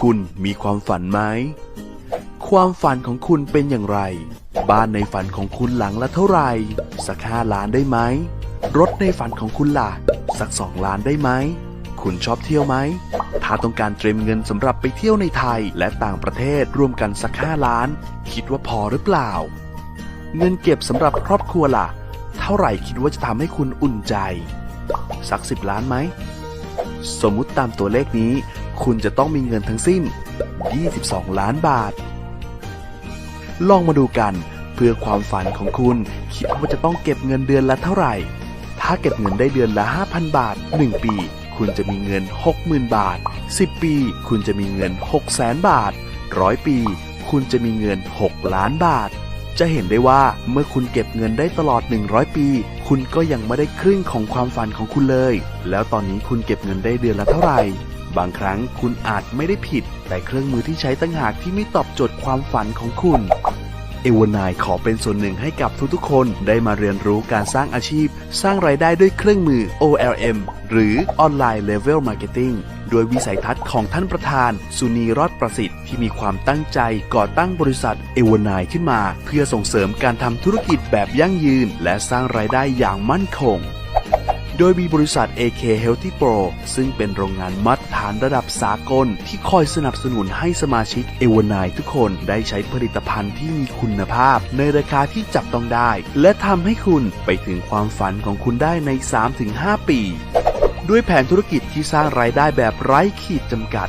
คุณมีความฝันไหม ความฝันของคุณเป็นอย่างไร บ้านในฝันของคุณหลังละเท่าไหร่ สักห้าล้านได้ไหม รถในฝันของคุณล่ะ สักสองล้านได้ไหม คุณชอบเที่ยวไหม ถ้าต้องการเตรียมเงินสำหรับไปเที่ยวในไทยและต่างประเทศรวมกันสักห้าล้าน คิดว่าพอหรือเปล่า เงินเก็บสำหรับครอบครัวล่ะ เท่าไหร่คิดว่าจะทำให้คุณอุ่นใจ สักสิบล้านไหม สมมุติตามตัวเลขนี้ คุณจะต้องมีเงินทั้งสิ้น 22 ล้านบาท ลองมาดูกันเพื่อความฝันของคุณ คิดว่าจะต้องเก็บเงินเดือนละเท่าไหร่ ถ้าเก็บเงินได้เดือนละ 5,000 บาท 1 ปี คุณจะมีเงิน 60,000 บาท 10 ปี คุณจะมีเงิน 600,000 บาท 100 ปี คุณจะมีเงิน 6 ล้านบาท จะเห็นได้ว่าเมื่อคุณเก็บเงินได้ตลอด 100 ปี คุณก็ยังไม่ได้ครึ่งของความฝันของคุณเลย แล้วตอนนี้คุณเก็บเงินได้เดือนละเท่าไหร่ บางครั้งคุณอาจไม่ได้ผิด แต่เครื่องมือที่ใช้ตั้งหากที่ไม่ตอบโจทย์ความฝันของคุณ เอวานายขอเป็นส่วนหนึ่งให้กับทุกๆ คนได้มาเรียนรู้การสร้างอาชีพ สร้างรายได้ด้วยเครื่องมือ OLM หรือ Online Level Marketing โดยวิสัยทัศน์ของท่านประธาน สุนีรอดประสิทธิ์ที่มีความตั้งใจก่อตั้งบริษัทเอวานายขึ้นมา เพื่อส่งเสริมการทำธุรกิจแบบยั่งยืน และสร้างรายได้อย่างมั่นคง โดยมีบริษัท AK Healthy Pro ซึ่งเป็นโรงงานมาตรฐานระดับสากล ที่คอยสนับสนุนให้สมาชิกเอวานายทุกคนได้ใช้ผลิตภัณฑ์ที่มีคุณภาพ ในราคาที่จับต้องได้ และทำให้คุณไปถึงความฝันของคุณได้ใน 3-5 ปี ด้วยแผนธุรกิจที่สร้างรายได้แบบไร้ขีดจำกัด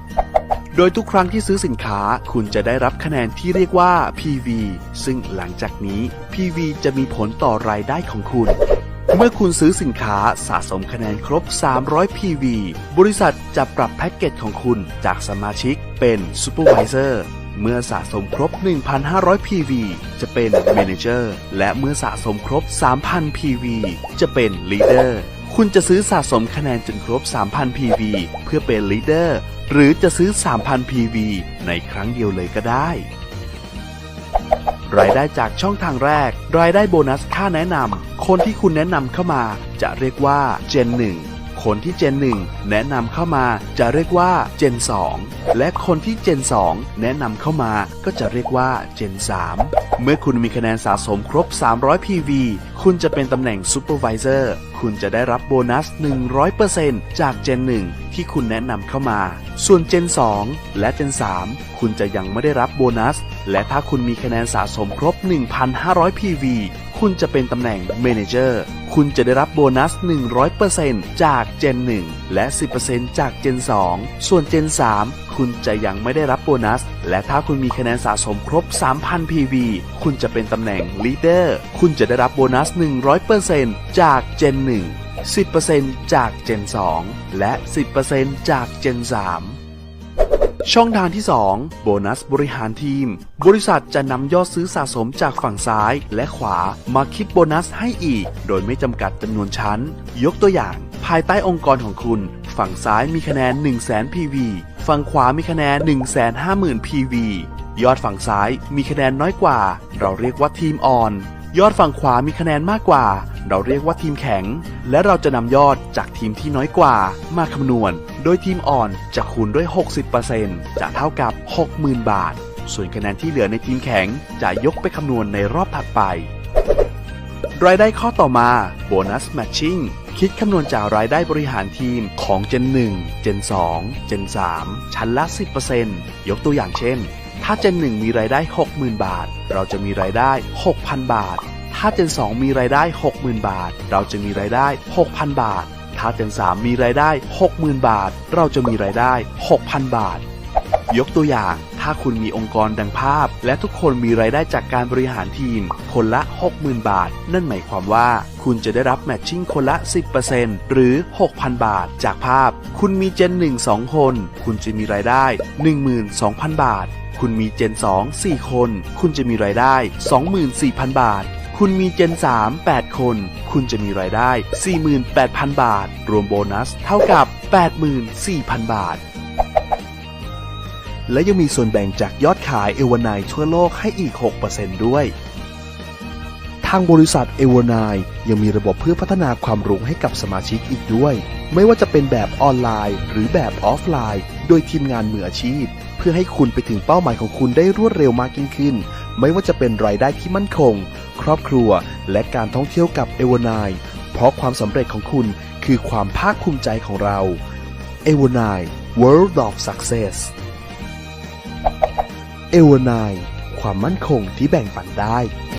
โดยทุกครั้งที่ซื้อสินค้าคุณจะได้รับคะแนนที่เรียกว่า PV ซึ่งหลังจากนี้ PV จะมีผลต่อรายได้ของคุณ เมื่อคุณซื้อสินค้าสะสมคะแนนครบ 300 PV บริษัทจะปรับแพ็กเกจของคุณจากสมาชิกเป็น Supervisor เมื่อสะสมครบ 1,500 PV จะเป็น Manager และเมื่อสะสมครบ 3,000 PV จะเป็น Leader คุณจะซื้อสะสมคะแนนจนครบ 3,000 PV เพื่อเป็นเลดเดอร์ หรือจะซื้อ 3,000 PV ในครั้งเดียวเลยก็ได้ รายได้จากช่องทางแรก รายได้โบนัสค่าแนะนำ คนที่คุณแนะนำเข้ามา จะเรียกว่า Gen 1 คนที่ Gen 1แนะนำเข้ามาจะเรียกว่า Gen 2และคนที่ Gen 2แนะนำเข้ามาก็จะเรียกว่า Gen 3เมื่อคุณมีคะแนนสะสมครบ 300 PV คุณจะเป็นตำแหน่ง Supervisor คุณจะได้รับโบนัส 100%จาก Gen 1ที่คุณแนะนำเข้ามา ส่วน Gen 2และ Gen 3คุณจะยังไม่ได้รับโบนัส และถ้าคุณมีคะแนนสะสมครบ 1,500 PV คุณจะเป็นตำแหน่ง Manager คุณจะได้รับโบนัส 100%จาก Gen 1 และ 10%จาก Gen 2 ส่วน Gen 3 คุณจะยังไม่ได้รับโบนัส และถ้าคุณมีคะแนนสะสมครบ 3,000 PV คุณจะเป็นตำแหน่ง Leader คุณจะได้รับโบนัส 100%จาก Gen 1 10%จาก Gen 2 และ 10%จาก Gen 3 ช่องทางที่ 2 โบนัสบริหารทีม บริษัทจะนำยอดซื้อสะสมจากฝั่งซ้ายและขวามาคิดโบนัสให้อีก โดยไม่จำกัดจำนวนชั้น ยกตัวอย่าง ภายใต้องค์กรของคุณ ฝั่งซ้ายมีคะแนน 1 0 0 0 0แสน PV ฝั่งขวามีคะแนน 1 5 0 0 0 0 PV ยอดฝั่งซ้ายมีคะแนนน้อยกว่า เราเรียกว่าทีมอ่อน ยอดฝั่งขวามีคะแนนมากกว่า เราเรียกว่าทีมแข็ง และเราจะนำยอดจากทีมที่น้อยกว่า มาคำนวณ โดยทีมอ่อนจะคูณด้วย 60%จะเท่ากับ 60,000 บาท ส่วนคะแนนที่เหลือในทีมแข็ง จะยกไปคำนวณในรอบถัดไป รายได้ข้อต่อมาโบนัสแมทชิ่งคิดคำนวณจากรายได้บริหารทีมของ Gen 1 Gen 2 Gen 3 ชั้นละ 10%ยกตัวอย่างเช่น ถ้า Gen 1 มีรายได้ 60,000 บาท เราจะมีรายได้ 6,000 บาท ถ้า Gen 2มีรายได้ 60,000 บาท เราจะมีรายได้ 6,000 บาท ถ้า Gen 3มีรายได้ 60,000 บาท เราจะมีรายได้ 6,000 บาท ยกตัวอย่าง ถ้าคุณมีองค์กรดังภาพ และทุกคนมีรายได้จากการบริหารทีม คนละ 60,000 บาท นั่นหมายความว่า คุณจะได้รับแมทชิ่งคนละ 10%หรือ 6,000 บาท จากภาพ คุณมีเจน 1 2 คน คุณจะมีรายได้ 12,000 บาทคุณมีเจน 2 4 คน คุณจะมีรายได้ 24,000 บาท คุณมีเจน 3 8 คน คุณจะมีรายได้ 48,000 บาท รวมโบนัสเท่ากับ 84,000 บาท และยังมีส่วนแบ่งจากยอดขายเอวานายทั่วโลกให้อีก 6%ด้วยทางบริษัทเอวานายยังมีระบบเพื่อพัฒนาความรู้ให้กับสมาชิกอีกด้วย ไม่ว่าจะเป็นแบบออนไลน์ หรือแบบออฟไลน์ โดยทีมงานมืออาชีพ เพื่อให้คุณไปถึงเป้าหมายของคุณได้รวดเร็วมากยิ่งขึ้น ไม่ว่าจะเป็นรายได้ที่มั่นคง ครอบครัว และการท่องเที่ยวกับเอวานายเพราะความสำเร็จของคุณคือความภาคภูมิใจของเราเอวานาย World of Success เอวานายความมั่นคงที่แบ่งปันได้